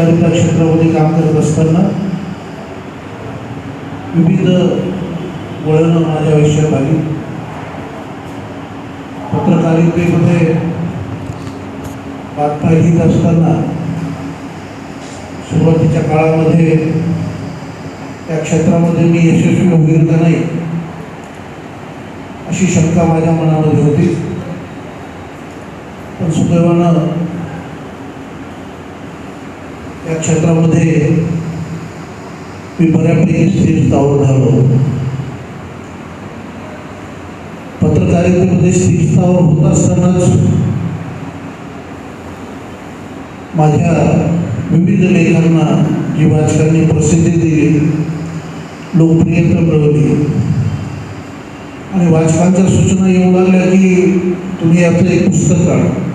पत्रकारिता क्षेत्रामध्ये काम करत असताना विविध वळणं माझ्या आयुष्यात आली. पत्रकारितेमध्ये बातम्या लिहित असताना सुरुवातीच्या काळामध्ये त्या क्षेत्रामध्ये मी यशस्वी होईल का नाही अशी शंका माझ्या मनामध्ये होती. पण सुदैवानं या क्षेत्रामध्ये मी बऱ्यापैकी स्थिर स्थावर झालो पत्रकारितेमध्ये स्थिर स्थावर होत असतानाच माझ्या विविध लेखांना जी वाचकांनी प्रसिद्धी दिली लोकप्रियता मिळवली आणि वाचकांच्या सूचना येऊ लागल्या की तुम्ही याचं एक पुस्तक काढा.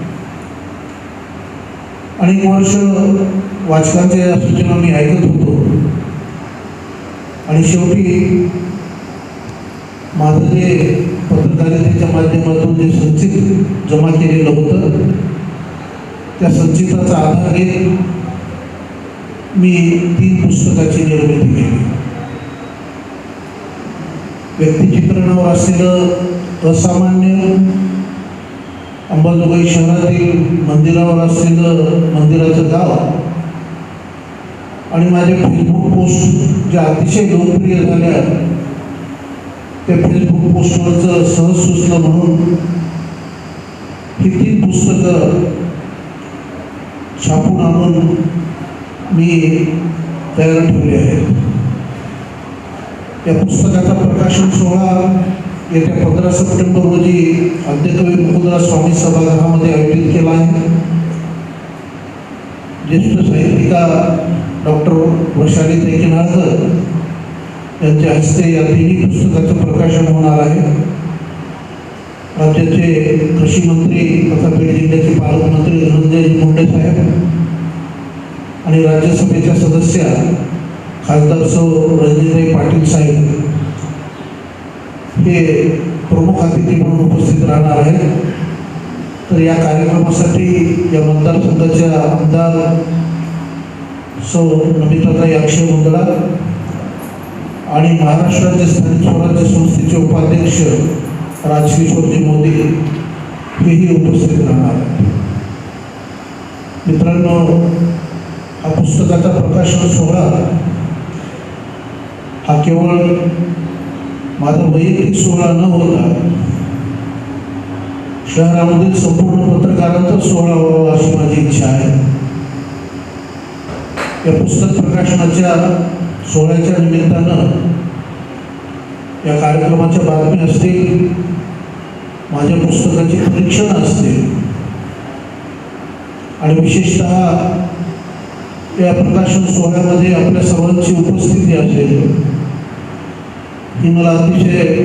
अनेक वर्ष वाचकांच्या या सूचना मी ऐकत होतो. आणि शेवटी माझं जे पत्रकारितेच्या माध्यमातून जे संचित जमा केलेलं होतं त्या संचिताचा आधार घेत मी तीन पुस्तकाची निर्मिती केली. व्यक्तिचित्रणावर असलेलं असामान्य अंबाजोगाई शहरातील मंदिरावर असलेलं मंदिराचं गाव आणि माझ्या फेसबुक पोस्ट ज्या अतिशय लोकप्रिय झाल्या त्या फेसबुक पोस्टवरचं सहज सुचलं म्हणून ही तीन पुस्तकं छापून आणून मी तयार ठेवले आहेत. या पुस्तकाचा प्रकाशन सोहळा येत्या पंधरा सप्टेंबर रोजी आद्यकवी मुकुंदराज स्वामी सभागृहामध्ये आयोजित केला आहे. ज्येष्ठ साहित्यिका डॉक्टर वैशाली तेकिनाळकर यांच्या हस्ते या तिन्ही पुस्तकाचं प्रकाशन होणार आहे. राज्याचे कृषी मंत्री तथा बीड जिल्ह्याचे पालकमंत्री धनंजय मुंडे साहेब आणि राज्यसभेच्या सदस्या खासदार सौ रणजितभाई पाटील साहेब. हे प्रमुख अतिथी म्हणून उपस्थित राहणार आहेत. तर या कार्यक्रमासाठी या मतदारसंघाच्या आमदार सौ नमिताताई अक्षय मुंदडा आणि महाराष्ट्राचे स्थानिक स्वराज्य संस्थेचे उपाध्यक्ष राजकिशोरजी मोदी हेही उपस्थित राहणार आहेत. मित्रांनो हा पुस्तकाचा प्रकाशन सोहळा हा केवळ माझा वैयक्तिक सोहळा न होता शहरामधील संपूर्ण पत्रकारांचा सोहळा व्हावा अशी माझी इच्छा आहे. या पुस्तक प्रकाशनाच्या सोहळ्याच्या निमित्तानं या कार्यक्रमाच्या बातम्या असतील माझ्या पुस्तकाची परीक्षण असतील आणि विशेषतः या प्रकाशन सोहळ्यामध्ये आपल्या सर्वांची उपस्थिती असेल ही मला अतिशय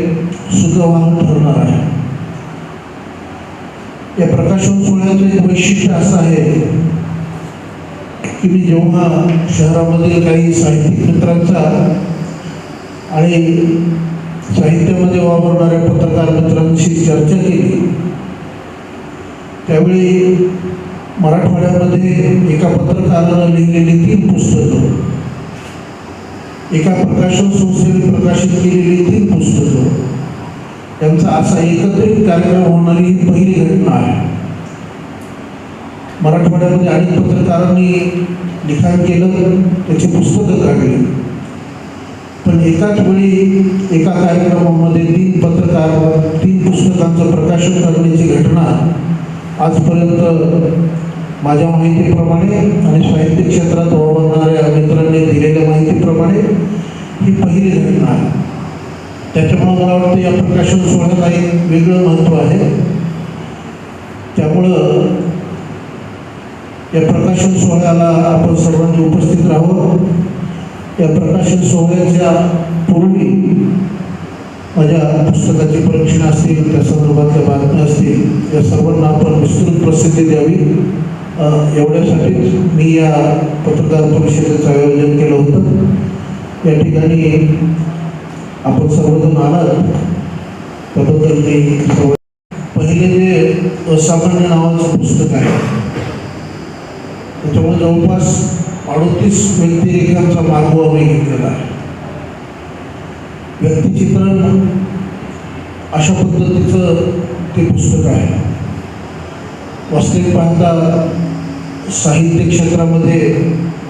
सुखवान ठरणार आहे. या प्रकाशन सोहळ्याचं एक वैशिष्ट्य असं आहे की मी जेव्हा शहरामधील काही साहित्यिक मित्रांचा आणि साहित्यामध्ये वापरणाऱ्या पत्रकार मित्रांशी चर्चा केली त्यावेळी मराठवाड्यामध्ये एका पत्रकारानं लिहिलेली तीन पुस्तकं एका प्रकाशन संस्थेने प्रकाशित केलेली तीन पुस्तकं. त्यांचा असा एकत्रित कार्यक्रम होणारी ही पहिली घटना आहे. मराठवाड्यामध्ये अनेक पत्रकारांनी लिखाण केलं त्याची पुस्तकं काढली. पण एकाच वेळी एका कार्यक्रमामध्ये तीन पत्रकार तीन पुस्तकांचं प्रकाशन करण्याची घटना आजपर्यंत माझ्या माहितीप्रमाणे आणि साहित्य क्षेत्रात वावरणाऱ्या मित्रांनी दिलेल्या माहितीप्रमाणे ही पहिली घटना आहे. त्याच्यामुळं मला वाटतं या प्रकाशन सोहळ्याला एक वेगळं महत्त्व आहे. त्यामुळं या प्रकाशन सोहळ्याला आपण सर्वांनी उपस्थित राहावं. या प्रकाशन सोहळ्याच्या पूर्वी माझ्या पुस्तकाची परीक्षणं असतील त्या संदर्भातल्या बातम्या असतील या सर्वांना आपण विस्तृत प्रसिद्धी द्यावी. एवढ्यासाठीच मी या पत्रकार परिषदेचं आयोजन केलं होतं. या ठिकाणी आपण सर्वजण आलात. त्याबद्दल मी पहिले जे असामान्य नावाचं पुस्तक आहे त्याच्यामुळे जवळपास अडतीस व्यक्तिरेखांचा मार्ग आम्ही घेतलेला आहे. व्यक्तिचित्रण अशा पद्धतीचं ते पुस्तक आहे. वास्तविक पाहता साहित्य क्षेत्रामध्ये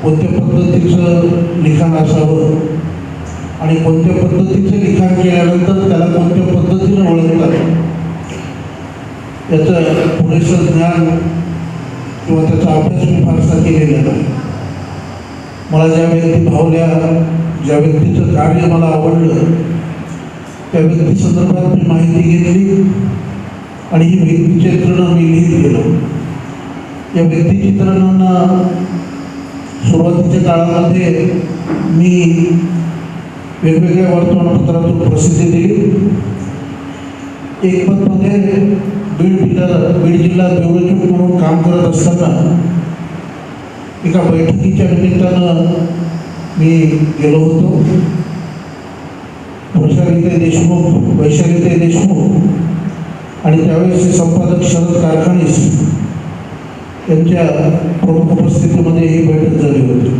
कोणत्या पद्धतीचं लिखाण असावं आणि कोणत्या पद्धतीचं लिखाण केल्यानंतर त्याला कोणत्या पद्धतीनं ओळखतात? याचं पुरेसं ज्ञान किंवा त्याचा अभ्यास मी फारसा केलेला नाही. मला ज्या व्यक्ती भावल्या ज्या व्यक्तीचं कार्य मला आवडलं त्या व्यक्ती संदर्भात मी माहिती घेतली आणि ही व्यक्तिचित्रणं मी लिहित गेलो या व्यक्तिचित्रणांना सुरुवातीच्या काळामध्ये मी वेगवेगळ्या वर्तमानपत्रातून प्रसिद्धी दिली. एकमतमध्ये बीड जिल्हा बीड जिल्हा देवळचूक म्हणून काम करत असताना एका बैठकीच्या निमित्तानं मी गेलो होतो. वैशालीताई देशमुख वैशालीताई देशमुख आणि त्यावेळेसचे संपादक शरद कारखानीस यांच्या प्रमुख उपस्थितीमध्ये ही बैठक झाली होती.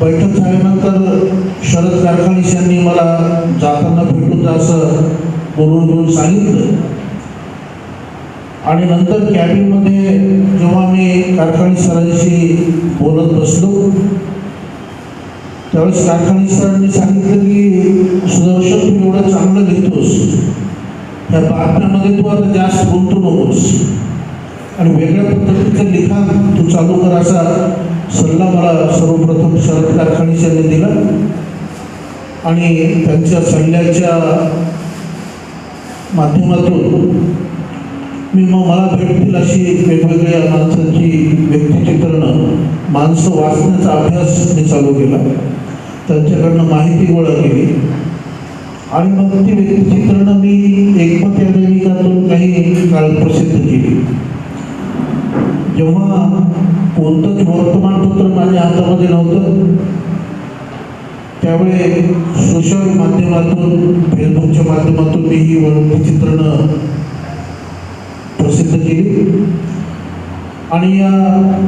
बैठक झाल्यानंतर शरद कारखानीस यांनी मला जाताना भेटून जा असं बोलून घेऊन सांगितलं. आणि नंतर कॅबिनमध्ये जेव्हा मी कारखानी सरांशी बोलत बसलो त्यावेळेस कारखानी सरांनी सांगितलं की सुदर्शन तू एवढं चांगलं लिहितोस त्या बातम्यामध्ये तू आता जास्त गुंतू नकोस. आणि वेगळ्या पद्धतीचं लिखाण तू चालू कर असा सल्ला मला सर्वप्रथम शरद कारखानीस यांनी दिला. आणि त्यांच्या सल्ल्याच्या माध्यमातून मी मग मला भेटतील अशी वेगवेगळ्या माणसांची व्यक्तिचित्रणं माणसं वाचण्याचा अभ्यास मी चालू केला. त्यांच्याकडनं माहिती गोळा केली. आणि मग ती व्यक्तिचित्रणं मी एकमत या दैनिकातून काही काळ प्रसिद्ध केली. जेव्हा कोणतंच वर्तमानपत्र माझ्या हातामध्ये नव्हतं त्यावेळी सोशल माध्यमातून फेसबुकच्या माध्यमातून मी ही व्यक्तिचित्रणं प्रसिद्ध केली. आणि या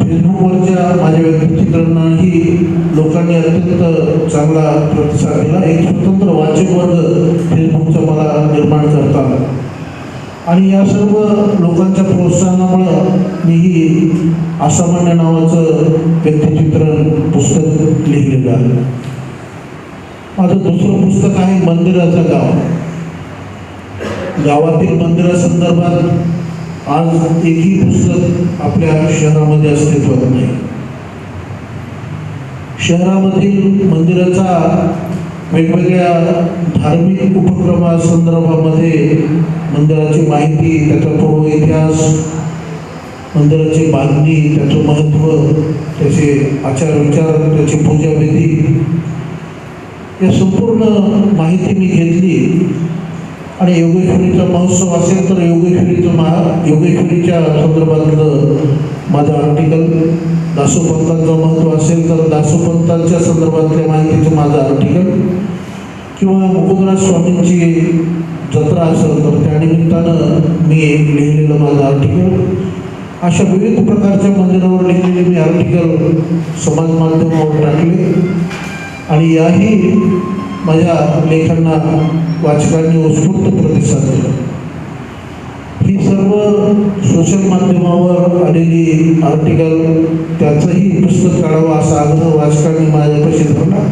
फेसबुकवरच्या माझ्या व्यक्तिचित्रणाही लोकांनी अत्यंत चांगला प्रतिसाद दिला. एक स्वतंत्र वाचक वर्ग फेसबुकचा मला निर्माण करता आला. आणि या सर्व लोकांच्या प्रोत्साहनामुळं मीही असामान्य नावाचं व्यक्तिचित्रण पुस्तक लिहिलेलं आहे. माझं दुसरं पुस्तक आहे मंदिराचं गाव. गावातील मंदिरासंदर्भात आज एकही पुस्तक आपल्या शहरामध्ये अस्तित्वात नाही. शहरामधील मंदिराचा वेगवेगळ्या धार्मिक उपक्रमासंदर्भामध्ये मंदिराची माहिती त्याचा थोडं इतिहास मंदिराची बांधणी त्याचं महत्त्व त्याचे आचार विचार त्याची पूजाविधी या संपूर्ण माहिती मी घेतली. आणि योगेश्वरीचा महोत्सव असेल तर योगेश्वरीचं महा योगेश्वरीच्या संदर्भातलं माझं आर्टिकल दासोपंतांचं महत्त्व असेल तर दासोपंतांच्या संदर्भातल्या माहितीचं माझं आर्टिकल किंवा मुकुंदराज स्वामींची जत्रा असेल तर त्या निमित्तानं मी एक लिहिलेलं माझं आर्टिकल अशा विविध प्रकारच्या मंदिरावर लिहिलेले मी आर्टिकल समाज माध्यमावर टाकले. आणि याही माझ्या लेखांना वाचकांनी उत्स्फूर्त प्रतिसाद दिला. ही सर्व सोशल माध्यमावर आलेली आर्टिकल त्याचंही पुस्तक काढावं असा आग्रह वाचकांनी माझ्यापाशी धरला.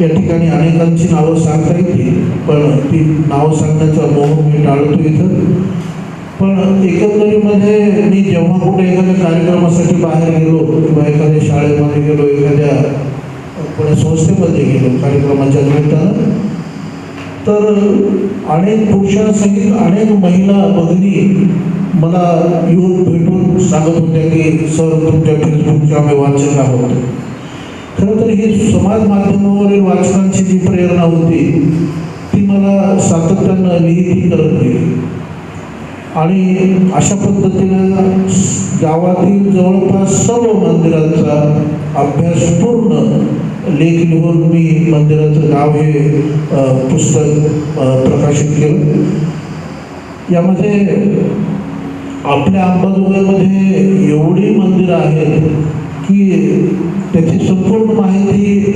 या ठिकाणी अनेकांची नावं सांगता येतील पण ती नावं सांगण्याचा मोह मी टाळतो इथं. पण एकंदरीमध्ये मी जेव्हा कुठे एखाद्या कार्यक्रमासाठी बाहेर गेलो किंवा एखाद्या शाळेमध्ये गेलो एखाद्या कोणा संस्थेमध्ये गेलो कार्यक्रमाच्या निमित्तानं तर अनेक पुरुषांसहित अनेक महिला भगिनी मला येऊन भेटून सांगत होत्या की सर तुमच्या फेसबुकचे आम्ही वाचक आहोत. खरं तर ही समाज माध्यमावरील वाचनांची जी प्रेरणा होती ती मला सातत्यानं लिहिती करत होती आणि अशा पद्धतीनं गावातील जवळपास सर्व मंदिरांचा अभ्यासपूर्ण लेख लिहून मी मंदिराचं नाव हे पुस्तक प्रकाशित केलं. यामध्ये आपल्या अंबाजोगाईमध्ये एवढी मंदिरं आहेत की त्याची संपूर्ण माहिती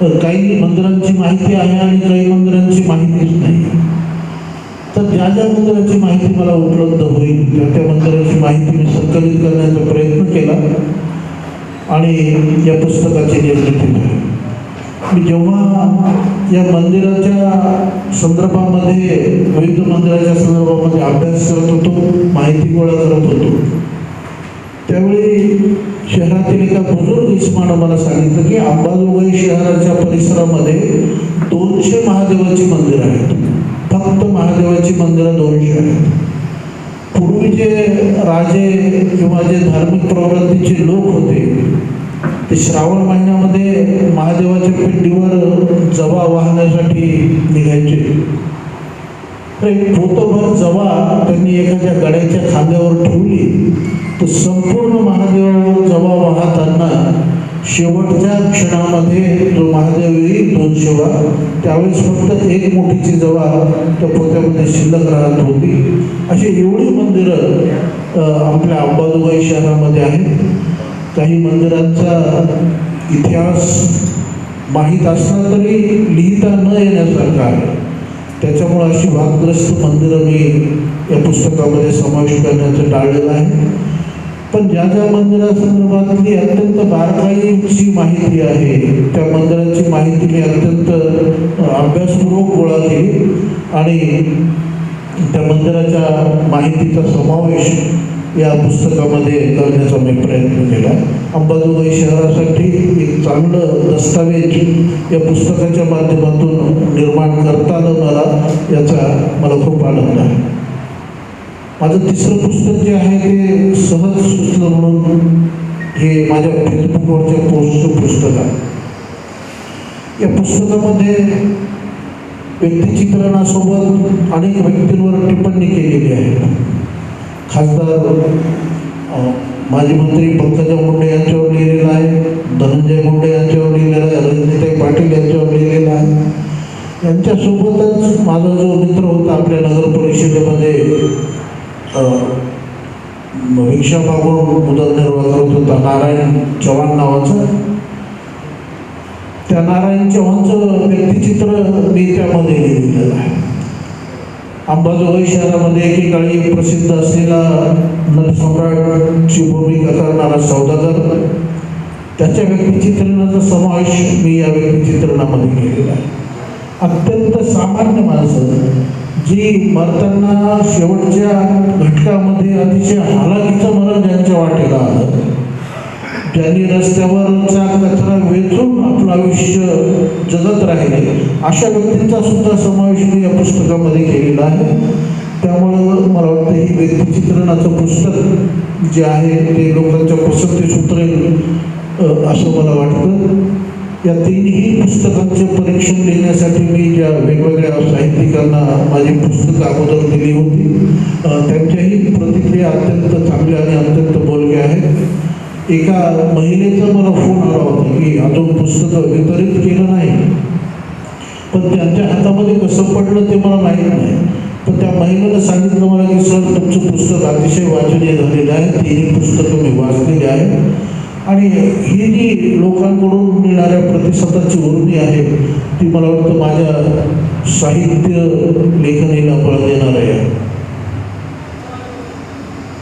काही मंदिरांची माहिती आहे आणि काही मंदिरांची माहितीच नाही. तर ज्या ज्या मंदिराची माहिती मला उपलब्ध होईल त्या त्या मंदिराची माहिती मी संकलित करण्याचा प्रयत्न केला आणि या पुस्तकाची निर्मिती झाली. मी जेव्हा या मंदिराच्या संदर्भामध्ये विविध मंदिराच्या संदर्भामध्ये अभ्यास करत होतो माहिती गोळा करत होतो त्यावेळी शहरातील एका बुजुर्ग इस्मानं मला सांगितलं की अंबाजोगाई शहराच्या परिसरामध्ये दोनशे महादेवाची मंदिरं आहेत. फक्त महादेवाची मंदिरं दोनशे आहेत. पूर्वी जे राजे किंवा जे धार्मिक प्रवृत्तीचे लोक होते ते श्रावण महिन्यामध्ये महादेवाच्या पिंडीवर जवा वाहण्यासाठी निघायचे. तर एक जवा त्यांनी एखाद्या गड्याच्या खांद्यावर ठेवली. तर संपूर्ण महादेवावर जवा वाहताना शेवटच्या क्षणामध्ये जो महादेव येईल दोन शेवा त्यावेळेस फक्त एक मोठीची जवा त्या पोत्यामध्ये शिल्लक राहत होती. अशी एवढी मंदिरं आपल्या अंबाजोगाई शहरामध्ये आहेत. काही मंदिरांचा इतिहास माहीत असला तरी लिहिता न येण्यासारखा आहे. त्याच्यामुळं अशी वादग्रस्त मंदिरं मी या पुस्तकामध्ये समाविष्ट करण्याचं टाळलेलं आहे. पण ज्या ज्या मंदिरासंदर्भातली अत्यंत बारकाईची माहिती आहे त्या मंदिराची माहिती मी अत्यंत अभ्यासपूर्वक गोळा केली. आणि त्या मंदिराच्या माहितीचा समावेश या पुस्तकामध्ये करण्याचा मी प्रयत्न केला. अंबाजोगाई शहरासाठी एक चांगलं दस्तावेज या पुस्तकाच्या माध्यमातून निर्माण करता आलं मला याचा मला खूप आनंद आहे. माझं तिसरं पुस्तक जे आहे ते सहज सुचलं म्हणून हे माझ्या फेसबुकवरच्या पोस्टचं पुस्तक आहे. या पुस्तकामध्ये व्यक्तिचित्रणासोबत अनेक व्यक्तींवर टिप्पणी केलेली आहे. खासदार माजी मंत्री पंकजा मुंडे यांच्यावर लिहिलेलं आहे धनंजय मुंडे यांच्यावर लिहिलेला आहे रजनीताई पाटील यांच्यावर लिहिलेलं आहे. यांच्यासोबतच माझा जो मित्र होता आपल्या नगर परिषदेमध्ये अ, उदरनिर्वाह करत होता. नारायण चव्हाण नावाचा. त्या नारायण चव्हाणचं व्यक्तिचित्र मी त्यामध्ये लिहिलेलं आहे. अंबाजोगाई शहरामध्ये एकेकाळी प्रसिद्ध असलेला नटसम्राटची भूमिका करणारा सौदागर त्याच्या व्यक्तिचित्रणाचा समावेश मी या व्यक्तिचित्रणामध्ये केलेला आहे. अत्यंत सामान्य माणसं. जी मरताना शेवटच्या घटकामध्ये अतिशय हालाकीचं मरण ज्यांच्या वाटेला आलं ज्यांनी रस्त्यावरचा कचरा वेचून आपलं आयुष्य जगत राहिले. अशा व्यक्तींचा सुद्धा समावेश मी या पुस्तकामध्ये केलेला आहे. त्यामुळं मला वाटतं ही व्यक्तिचित्रणाचं पुस्तक जे आहे ते लोकांच्या पसंतीस उतरेल असं मला वाटतं. या तीनही पुस्तकांचे परीक्षण देण्यासाठी मी ज्या वेगवेगळ्या साहित्यिकांना माझी पुस्तकं अगोदर दिली होती त्यांच्याही प्रतिक्रिया अत्यंत चांगल्या आणि अत्यंत बोलक्या आहेत. एका महिलेचा मला फोन आला होता की अजून पुस्तकं वितरित केलं नाही. पण त्यांच्या हातामध्ये कसं पडलं ते मला माहीत नाही. पण त्या महिलेनं सांगितलं मला की सर तुमचं पुस्तक अतिशय वाचनीय झालेलं आहे. तिन्ही पुस्तकं मी वाचलेली आहे आणि ही जी लोकांकडून मिळणाऱ्या प्रतिसादाची उर्मी आहे ती मला वाटतं माझ्या साहित्य लेखनीला बळ देणार आहे.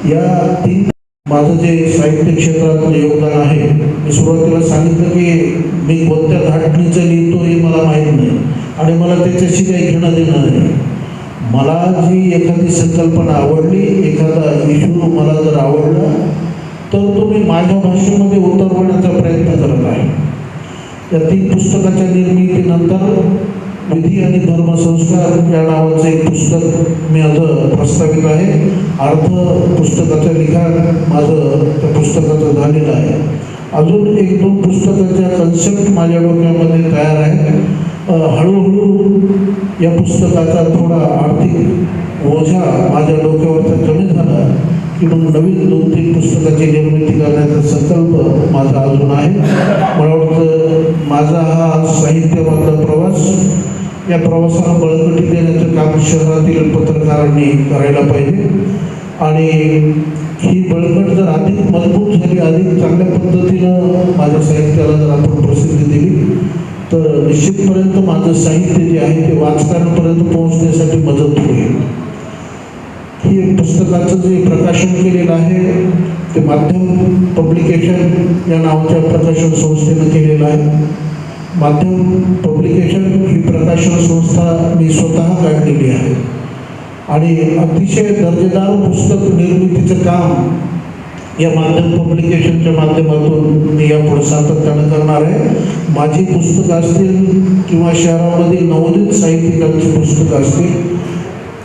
या तीन माझं जे साहित्य क्षेत्रातलं योगदान आहे मी सुरुवातीला सांगितलं की मी कोणत्या धाटणीचं लिहितो हे मला माहीत नाही आणि मला त्याच्याशी काही घेणं देणं नाही. मला जी एखादी संकल्पना आवडली एखादा इशू मला जर आवडला तर तो मी माझ्या भाषेमध्ये उतरवण्याचा प्रयत्न करत आहे. त्या तीन पुस्तकाच्या निर्मितीनंतर विधी आणि धर्मसंस्कार या नावाचं एक पुस्तक मी आज प्रस्तावित आहे. अर्ध पुस्तकाचं लिखाण माझं त्या पुस्तकाचं झालेलं आहे. अजून एक दोन पुस्तकाच्या कन्सेप्ट माझ्या डोक्यामध्ये तयार आहे हळूहळू या पुस्तकाचा थोडा आर्थिक ओझा माझ्या डोक्यावरचा कमी झाला की मग नवीन दोन तीन पुस्तकाची निर्मिती करण्याचा संकल्प माझा अजून आहे. मला वाटतं माझा हा साहित्यामधला प्रवास या प्रवासाला बळकटी देण्याचं काम शहरातील पत्रकारांनी करायला पाहिजे. आणि ही बळकट जर अधिक मजबूत झाली अधिक चांगल्या पद्धतीनं माझ्या साहित्याला जर आपण प्रसिद्धी दिली तर निश्चितपर्यंत माझं साहित्य जे आहे ते वाचकांपर्यंत पोहोचण्यासाठी मदत होईल. ही पुस्तकाचं जे प्रकाशन केलेलं आहे ते माध्यम पब्लिकेशन या नावाच्या प्रकाशन संस्थेनं केलेलं आहे. माध्यम पब्लिकेशन ही प्रकाशन संस्था मी स्वतः काढलेली आहे. आणि अतिशय दर्जेदार पुस्तक निर्मितीचं काम या माध्यम पब्लिकेशनच्या माध्यमातून मी यापुढे सातत्यानं करणार आहे. माझी पुस्तकं असतील किंवा शहरामधील नवोदित साहित्यिकांची पुस्तकं असतील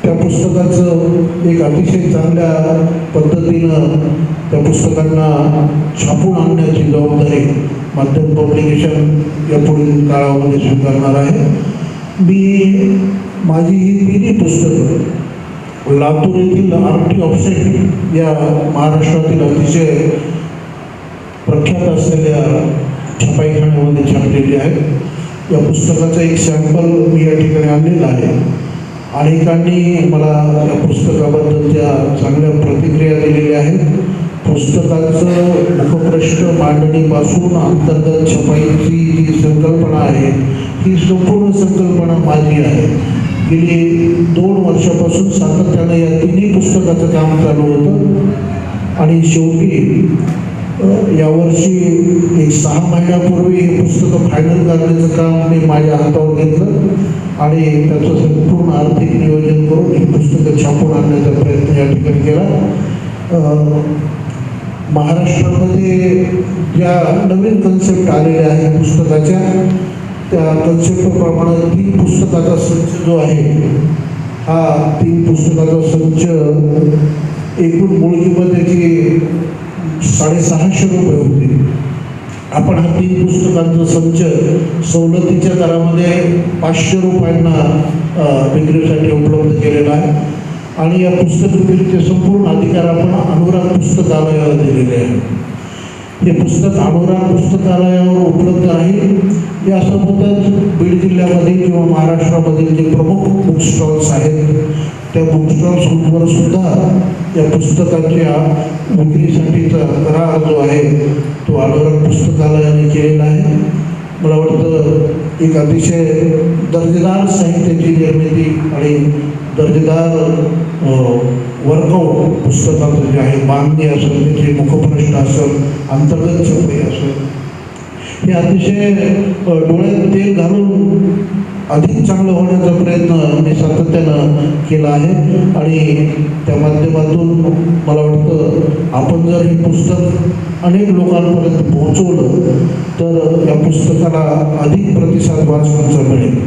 त्या पुस्तकाचं एक अतिशय चांगल्या पद्धतीनं त्या पुस्तकांना छापून आणण्याची जबाबदारी माध्यम पब्लिकेशन या पुढील काळामध्ये स्वीकारणार आहे. मी माझी ही तिन्ही पुस्तकं लातूर येथील आर ऑफसेट या महाराष्ट्रातील अतिशय प्रख्यात असलेल्या छपाईखान्यामध्ये छापलेली आहे. या पुस्तकाचं एक सॅम्पल मी या ठिकाणी आणलेलं आहे. अनेकांनी मला या पुस्तकाबद्दलच्या चांगल्या प्रतिक्रिया दिलेल्या आहेत. पुस्तकाचं उपप्रश्न मांडणीपासून अंतर्गत छपाईची जी संकल्पना आहे ही संपूर्ण संकल्पना माझी आहे. गेली दोन वर्षापासून सातत्यानं या तिन्ही पुस्तकाचं काम चालू होतं. आणि शेवटी यावर्षी एक सहा महिन्यापूर्वी हे पुस्तकं फायनल करण्याचं काम मी माझ्या हातावर घेतलं आणि त्याचं संपूर्ण आर्थिक नियोजन करून ही पुस्तकं छापून आणण्याचा प्रयत्न या ठिकाणी केला. महाराष्ट्रामध्ये ज्या नवीन कन्सेप्ट आलेल्या आहेत पुस्तकाच्या त्या कन्सेप्टप्रमाणे तीन पुस्तकाचा संच जो आहे हा तीन पुस्तकाचा संच एकूण मूळ किंमत त्याची साडेसहाशे रुपये होते. आपण हा तीन पुस्तकांचा संच सवलतीच्या दरामध्ये पाचशे रुपयांना विक्रीसाठी उपलब्ध केलेला आहे. आणि या पुस्तक विक्रीचे संपूर्ण अधिकार आपण अनुराग पुस्तकालयाला दिलेले आहे हे पुस्तक अनुराग पुस्तकालयावर उपलब्ध राहील यासोबतच बीड जिल्ह्यामध्ये किंवा महाराष्ट्रामधील जे प्रमुख बुक स्टॉल्स आहेत त्या बुक स्टॉल्सवर सुद्धा या पुस्तकाच्या विक्रीसाठीचा करार जो आहे तो अनुराग पुस्तकालयाने केलेला आहे. मला वाटतं एक अतिशय दर्जेदार साहित्याची निर्मिती आणि दर्जेदार वर्कआउट पुस्तकाचं जे आहे बांधणी असेल त्याचे मुखप्रश्न असेल अंतर्गत छपई असेल. हे अतिशय डोळ्यात तेल घालून अधिक चांगलं होण्याचा प्रयत्न मी सातत्यानं केला आहे. आणि त्या माध्यमातून मला वाटतं आपण जर हे पुस्तक अनेक लोकांपर्यंत पोहोचवलं तर या पुस्तकाला अधिक प्रतिसाद वाचनाचा मिळेल.